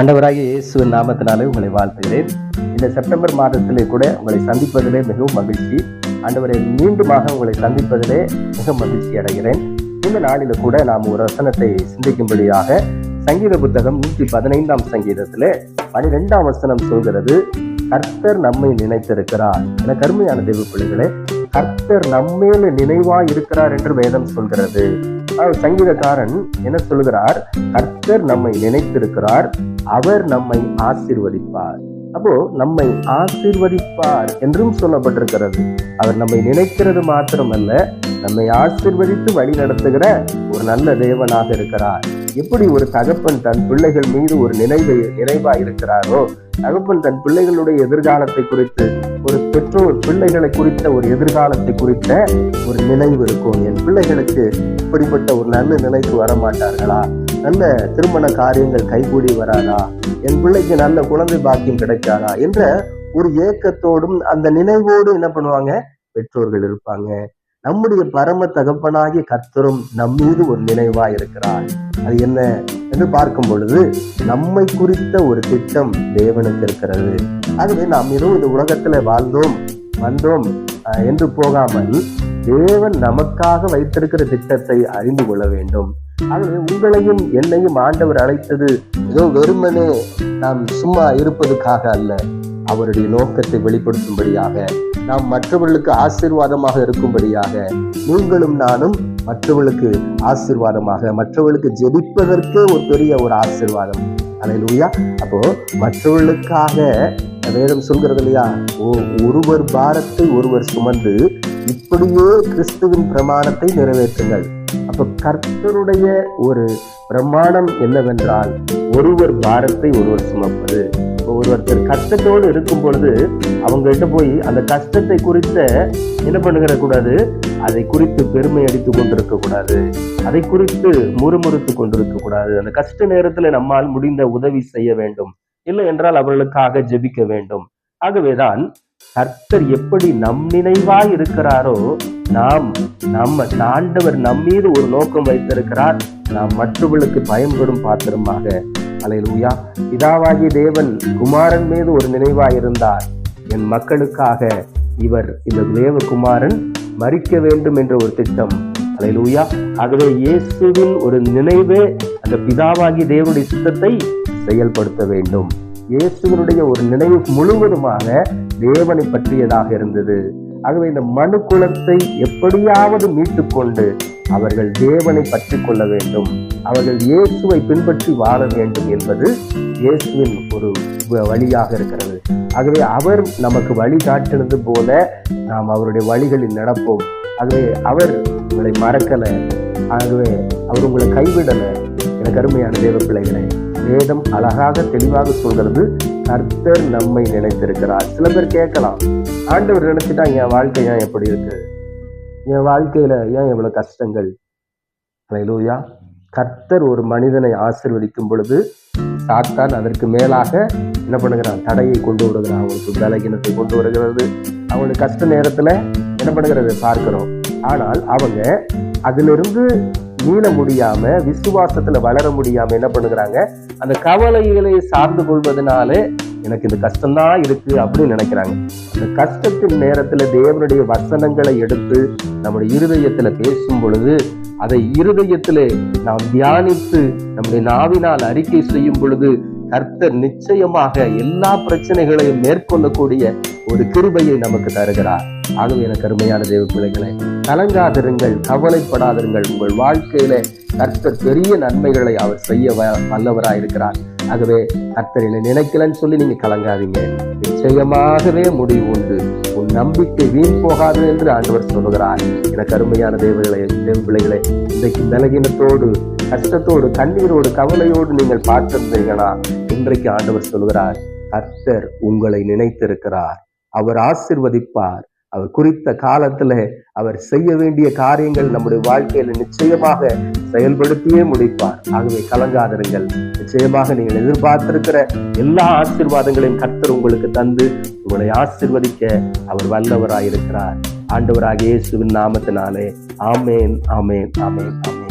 ஆண்டவராகிய இயேசுவின் நாமத்தினாலே உங்களை வாழ்த்துகிறேன். இந்த செப்டம்பர் மாதத்திலே கூட உங்களை சந்திப்பதிலே மிகவும் மகிழ்ச்சி. அண்டவரை மீண்டுமாக உங்களை சந்திப்பதிலே மிக மகிழ்ச்சி அடைகிறேன். இந்த நாளில கூட நாம் ஒரு வசனத்தை சிந்திக்கும்படியாக சங்கீத புத்தகம் நூற்றி பதினைந்தாம் சங்கீதத்திலே பனிரெண்டாம் வசனம் சொல்கிறது கர்த்தர் நம்மை நினைத்திருக்கிறார். என கருமையான தெய்வ பிள்ளைகளே கர்த்தர் நம்மேல நினைவாய் இருக்கிறார் என்று வேதம் சொல்கிறது. சங்கீதக்காரன் என்ன சொல்கிறார்? கர்த்தர் நம்மை நினைத்திருக்கிறார். அவர் நம்மை ஆசீர்வதிப்பார். அப்போ நம்மை ஆசீர்வதிப்பார் என்றும் சொல்லப்பட்டிருக்கிறது. அவர் நம்மை நினைக்கிறது மாத்திரமல்ல நம்மை ஆசீர்வதித்து வழி நடத்துகிற ஒரு நல்ல தேவனாக இருக்கிறார். எப்படி ஒரு தகப்பன் தன் பிள்ளைகள் மீது ஒரு நினைவை நினைவா இருக்கிறாரோ தகப்பன் தன் பிள்ளைகளுடைய எதிர்காலத்தை குறித்து ஒரு பெற்றோர் பிள்ளைகளை குறித்த ஒரு எதிர்காலத்தை குறித்த ஒரு நினைவு இருக்கும். என் பிள்ளைகளுக்கு இப்படிப்பட்ட ஒரு நல்ல நிலைக்கு வர மாட்டார்களா நல்ல திருமண காரியங்கள் கைகூடி வராதா? என் பிள்ளைக்கு நல்ல குழந்தை பாக்கியம் கிடைக்காதா? என்ற ஒரு ஏக்கத்தோடும் அந்த நினைவோடு என்ன பண்ணுவாங்க? பெற்றோர்கள் இருப்பாங்க. நம்முடைய பரம தகப்பனாகிய கர்த்தரும் நம் மீது ஒரு நினைவா இருக்கிறார். அது என்ன என்று பார்க்கும் பொழுது நம்மை குறித்த ஒரு திட்டம் தேவனுக்கு இருக்கிறது. ஆகவே நாம் இரவு இந்த உலகத்துல வாழ்ந்தோம் வந்தோம் அஹ், என்று போகாமல் தேவன் நமக்காக வைத்திருக்கிற திட்டத்தை அறிந்து கொள்ள வேண்டும். ஆகவே உங்களையும் என்னையும் ஆண்டவர் அழைத்தது. ஏதோ வெறுமனே நாம் சும்மா இருப்பதுக்காக அல்ல அவருடைய நோக்கத்தை வெளிப்படுத்தும்படியாக நாம் மற்றவர்களுக்கு ஆசீர்வாதமாக இருக்கும்படியாக நீங்களும் நானும் மற்றவர்களுக்கு ஆசீர்வாதமாக மற்றவர்களுக்கு ஜெபிப்பதற்கே ஒரு பெரிய ஒரு ஆசீர்வாதம். அலையிலூயா அப்போ மற்றவர்களுக்காக வேதம் சொல்கிறது இல்லையா? ஓ ஒருவர் பாரத்தை ஒருவர் சுமந்து இப்படியே கிறிஸ்துவின் பிரமாணத்தை நிறைவேற்றுங்கள். அப்ப கர்த்தருடைய ஒரு பிரமாணம் என்னவென்றால் ஒருவர் பாரத்தை ஒருவர் சுமப்பது. ஒருவர்த்தர் கஷ்டத்தோடு இருக்கும் பொழுது அவங்க கிட்ட போய் அந்த கஷ்டத்தை குறித்த என்ன பண்ணுகிற கூடாது அதை குறித்து பெருமை அடித்து கொண்டிருக்க கூடாது. அதை குறித்து முறுமுறுத்து கொண்டிருக்க கூடாது. அந்த கஷ்ட நேரத்துல நம்மால் முடிந்த உதவி செய்ய வேண்டும். இல்லை என்றால் அவர்களுக்காக ஜெபிக்க வேண்டும். ஆகவேதான் கர்த்தர் எப்படி நம் நினைவாய் இருக்கிறாரோ நாம் நம்ம ஆண்டவர் நம் மீது ஒரு நோக்கம் வைத்திருக்கிறார். நாம் மற்றவர்களுக்கு பயன்படும் பாத்திரமாக. அலையலூயா பிதாவாகிய தேவன் குமாரன் மீது ஒரு நினைவாய் இருந்தார். என் மக்களுக்காக இவர் இந்த தேவகுமாரன் மறிக்க வேண்டும் என்ற ஒரு திட்டம். அலையலூயா ஆகவே இயேசுவின் ஒரு நினைவே அந்த பிதாவாகிய தேவனுடைய சித்தத்தை செயல்படுத்த வேண்டும். இயேசுவனுடைய ஒரு நினைவு முழுவதுமாக தேவனை பற்றியதாக இருந்தது. ஆகவே இந்த மனு குலத்தை எப்படியாவது மீட்டுக்கொண்டு அவர்கள் தேவனை பற்றி கொள்ள வேண்டும். அவர்கள் இயேசுவை பின்பற்றி வாழ வேண்டும் என்பது இயேசுவின் ஒரு வழியாக இருக்கிறது. ஆகவே அவர் நமக்கு வழி காட்டினது போல நாம் அவருடைய வழிகளில் நடப்போம். ஆகவே அவர் உங்களை மறக்கலை. ஆகவே அவர் உங்களை கைவிடலை. எனக்கு அருமையான தேவ பிள்ளைகளை வேதம் அழகாக தெளிவாக சொல்கிறது. கர்த்தர் நம்மை நினைத்திருக்கிறார். சில பேர் கேட்கலாம் ஆண்டவர் நினைச்சிட்டா என் வாழ்க்கை ஏன் எப்படி இருக்கு? என் வாழ்க்கையில ஏன் எவ்வளவு கஷ்டங்கள்? அலையிலூயா கர்த்தர் ஒரு மனிதனை ஆசிர்வதிக்கும் பொழுது சாத்தான் அதற்கு மேலாக என்ன பண்ணுகிறான்? தடையை கொண்டு வருகிறான். அவனுக்கு பலகீனத்தை கொண்டு வருகிறது. அவனுக்கு கஷ்ட நேரத்துல என்ன பண்ணுகிறது? பார்க்கிறோம். ஆனால் அவங்க அதிலிருந்து மீள முடியாம விசுவாசத்துல வளர முடியாம என்ன பண்ணுகிறாங்க? அந்த கவலைகளை சார்ந்து கொள்வதனால எனக்கு இந்த கஷ்டம்தான் இருக்கு அப்படின்னு நினைக்கிறாங்க. அந்த கஷ்டத்தின் நேரத்துல தேவனுடைய வசனங்களை எடுத்து நம்முடைய இருதயத்துல பேசும் பொழுது அதை இருதயத்திலே நாம் தியானித்து நம்முடைய நாவினால் அறிக்கை செய்யும் பொழுது கர்த்தர் நிச்சயமாக எல்லா பிரச்சனைகளையும் மேற்கொள்ளக்கூடிய ஒரு கிருபையை நமக்கு தருகிறார். ஆகவே எனக்கு அருமையான தேவ பிள்ளைகளை கலங்காதிருங்கள் கவலைப்படாதிருங்கள். உங்கள் வாழ்க்கையில கர்த்தர் பெரிய நன்மைகளை அவர் செய்ய வல்லவராக இருக்கிறார் ஆகவே கர்த்தர் என்னை நினைக்கலன்னு சொல்லி நீங்க கலங்காதீங்க. நிச்சயமாகவே முடிவு உண்டு. உன் நம்பிக்கை வீண் போகாது என்று ஆண்டவர் சொல்லுகிறார். எனக்கு அருமையான தேவர்களே தேவ பிள்ளைகளே இன்றைக்கு பலகீனத்தோடு கஷ்டத்தோடு கண்ணீரோடு கவலையோடு நீங்கள் பார்த்திருந்தீங்கன்னா இன்றைக்கு ஆண்டவர் சொல்கிறார் கர்த்தர் உங்களை நினைத்திருக்கிறார். அவர் ஆசிர்வதிப்பார். அவர் குறித்த காலத்துல அவர் செய்ய வேண்டிய காரியங்கள் நம்முடைய வாழ்க்கையில நிச்சயமாக செயல்படுத்தியே முடிப்பார். ஆகவே கலங்காதருங்கள் நிச்சயமாக நீங்கள் எதிர்பார்த்திருக்கிற எல்லா ஆசிர்வாதங்களையும் கர்த்தர் உங்களுக்கு தந்து உங்களை ஆசிர்வதிக்க அவர் வல்லவராயிருக்கிறார். ஆண்டவராக இயேசுவின் நாமத்தினாலே. ஆமேன் ஆமேன் ஆமேன் ஆமேன்.